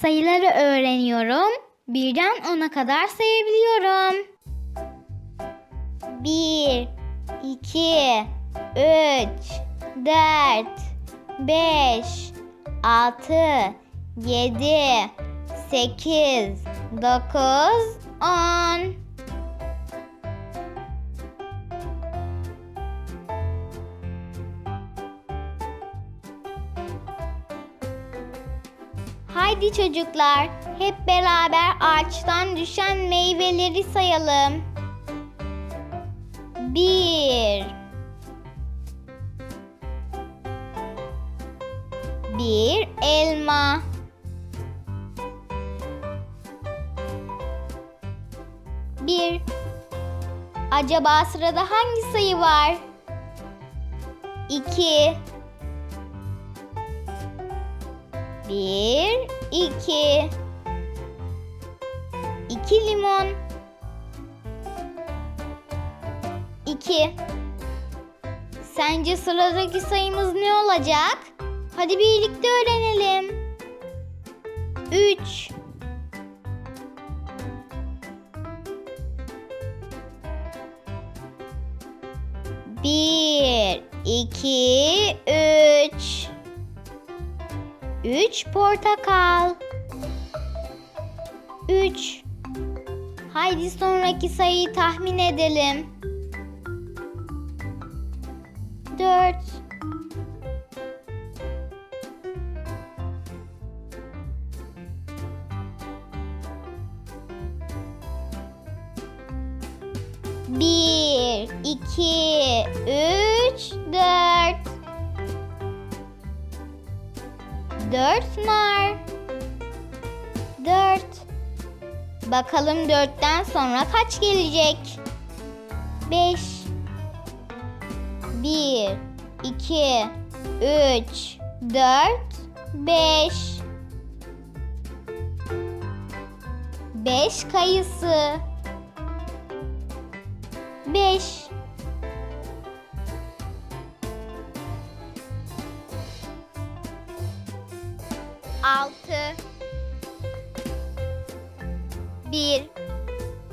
Sayıları öğreniyorum. Birden ona kadar sayabiliyorum. Bir, iki, üç, dört, beş, altı, yedi, sekiz, dokuz, on. Haydi çocuklar, hep beraber ağaçtan düşen meyveleri sayalım. Bir. Bir elma. Bir. Acaba sırada hangi sayı var? İki. Bir, iki. İki limon. İki. Sence sıradaki sayımız ne olacak? Hadi birlikte öğrenelim. Üç. Bir, iki, üç. Üç portakal. Üç. Haydi sonraki sayıyı tahmin edelim. Dört. Bir, iki, üç, dört. Dört nar. Dört. Bakalım dörtten sonra kaç gelecek? Beş. Bir, iki, üç, dört, beş. Beş kayısı. Beş. Altı. Bir,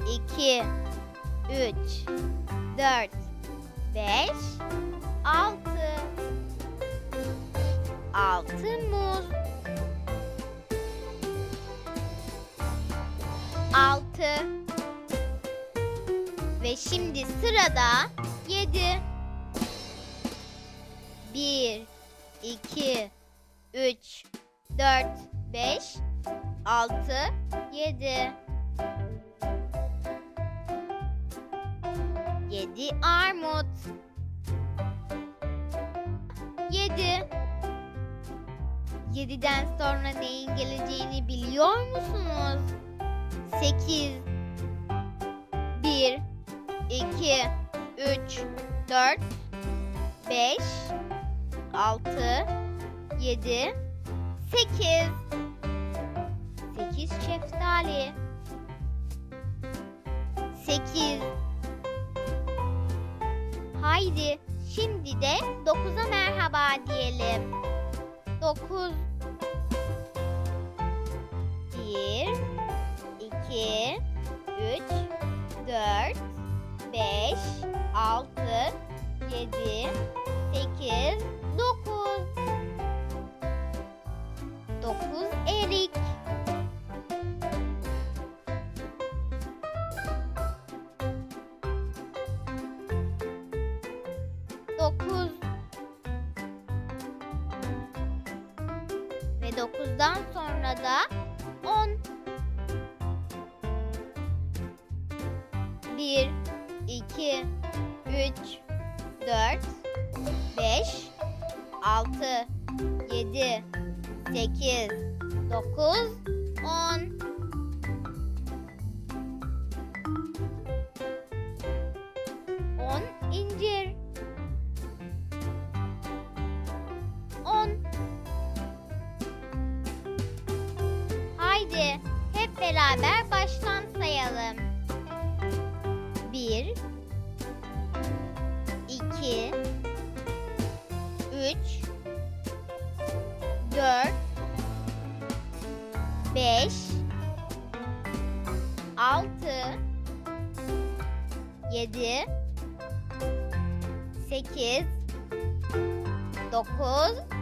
iki, üç, dört, beş, altı. Altı muz. Altı. Ve şimdi sırada yedi. Bir, iki, üç, dört, beş, altı, yedi. Yedi armut. Yedi. Yediden sonra neyin geleceğini biliyor musunuz? Sekiz. Bir, iki, üç, dört, beş, altı, yedi, sekiz. Sekiz şeftali. Sekiz. Haydi şimdi de dokuza merhaba diyelim. Dokuz. Bir, iki, üç, dört, beş, altı, yedi, 9 ve 9'dan sonra da 10 1 2 3 4 5 6 7 8 9 10 beraber baştan sayalım. Bir, iki, üç, dört, 5 6 7 8 9